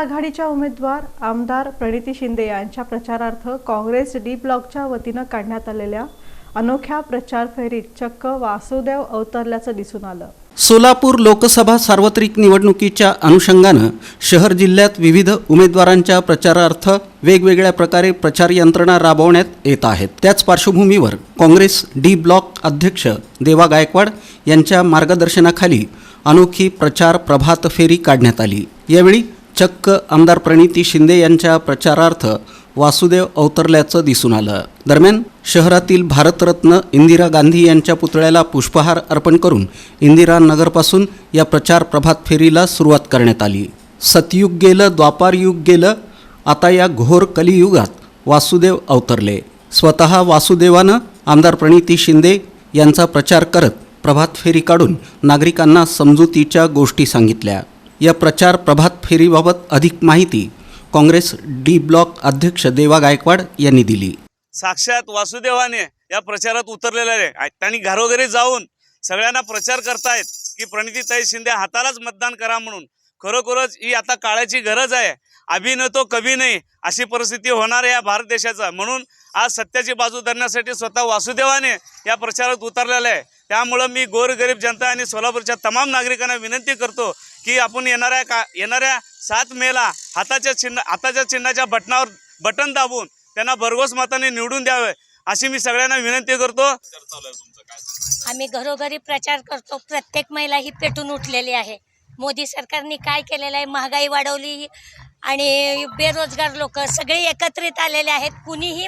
आघाडीच्या उमेदवार आमदार प्रणिती शिंदे यांच्या प्रचारार्थ काँग्रेस डी ब्लॉकच्या वतीनं काढण्यात आलेल्या अनोख्या प्रचार फेरीत चक्क वासुदेव अवतरल्याचं दिसून आलं. सोलापूर लोकसभा सार्वत्रिक निवडणुकीच्या अनुषंगानं शहर जिल्ह्यात विविध उमेदवारांच्या प्रचारार्थ वेगवेगळ्या प्रकारे प्रचार यंत्रणा राबवण्यात येत आहेत. त्याच पार्श्वभूमीवर काँग्रेस डी ब्लॉक अध्यक्ष देवा गायकवाड यांच्या मार्गदर्शनाखाली अनोखी प्रचार प्रभात फेरी काढण्यात आली. यावेळी चक्क आमदार प्रणिती शिंदे यांच्या प्रचारार्थ वासुदेव अवतरल्याचं दिसून आलं. दरम्यान शहरातील भारतरत्न इंदिरा गांधी यांच्या पुतळ्याला पुष्पहार अर्पण करून इंदिरा नगरपासून या प्रचार प्रभात फेरीला सुरुवात करण्यात आली. सतयुग गेलं द्वापार युग गेलं आता या घोर कलियुगात वासुदेव अवतरले. स्वतः वासुदेवानं आमदार प्रणिती शिंदे यांचा प्रचार करत प्रभात फेरी काढून नागरिकांना समजुतीच्या गोष्टी सांगितल्या. या प्रचार प्रभात फेरीबाबत अधिक माहिती काँग्रेस डी ब्लॉक अध्यक्ष देवा गायकवाड यांनी दिली. साक्षात वासुदेवाने या प्रचारात उतरलेले आहे. त्यांनी घरोघरी जाऊन सगळ्यांना प्रचार करतायत की प्रणितीताई शिंदे हातालाच मतदान करा म्हणून. खरोखरच ही आता काळाची गरज आहे. अभि तो कभी नाही अशी परिस्थिती होणार आहे या भारत देशाचा. म्हणून आज सत्याची बाजू धरण्यासाठी स्वतः वासुदेवाने या प्रचारात उतरलेला आहे. त्यामुळं मी गोरगरीब जनता आणि सोलापूरच्या तमाम नागरिकांना विनंती करतो की आपण येणाऱ्या का येणाऱ्या सात मेला हाताच्या चिन्ह हाताच्या चिन्हाच्या बटनावर बटन दाबून त्यांना भरघोस मताने निवडून द्यावे अशी मी सगळ्यांना विनंती करतो. आम्ही घरोघरी प्रचार करतो. प्रत्येक महिला ही पेटून उठलेली आहे. मोदी सरकारने काय केलेलं आहे? महागाई वाढवली आणि बेरोजगार लोक सगळे एकत्रित आलेले आहेत. कुणीही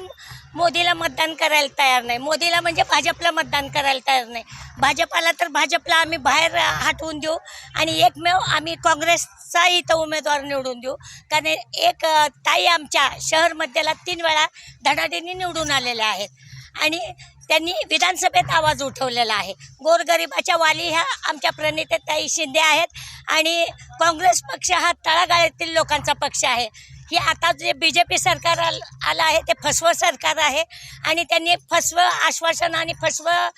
मोदीला मतदान करायला तयार नाही. मोदीला म्हणजे भाजपला मतदान करायला तयार नाही. भाजपाला तर भाजपला आम्ही बाहेर हटवून देऊ आणि एकमेव आम्ही काँग्रेसचा इथं उमेदवार निवडून देऊ. कारण एक ताई आमच्या शहर मध्येला तीन वेळा धडाडीने निवडून आलेल्या आहेत. आणि त्यांनी विधानसभेत आवाज उठवलेला आहे. गोरगरिबाच्या वाली ह्या आमच्या प्रणितताई शिंदे आहेत आणि काँग्रेस पक्ष हा तळागाळातील लोकांचा पक्ष आहे. ही आता जे बी जे पी सरकार आल आलं आहे ते फसवं सरकार आहे आणि त्यांनी फसवं आश्वासन आणि फसवं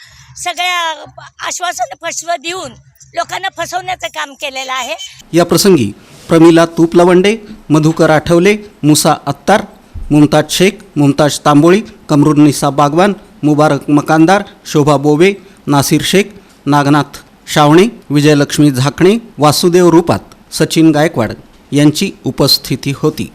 सगळ्या आश्वासन फसवं देऊन लोकांना फसवण्याचं काम केलेलं आहे. या प्रसंगी प्रमिला तुपलवंडे मधुकर आठवले मुसा अत्तार मुमताज शेख मुमताज तांबोळी कमरुन्निसा बागवान मुबारक मकानदार शोभा बोबे नासिर शेख नागनाथ शावणे विजयलक्ष्मी झाकणे वासुदेव रूपात सचिन गायकवाड यांची उपस्थिती होती.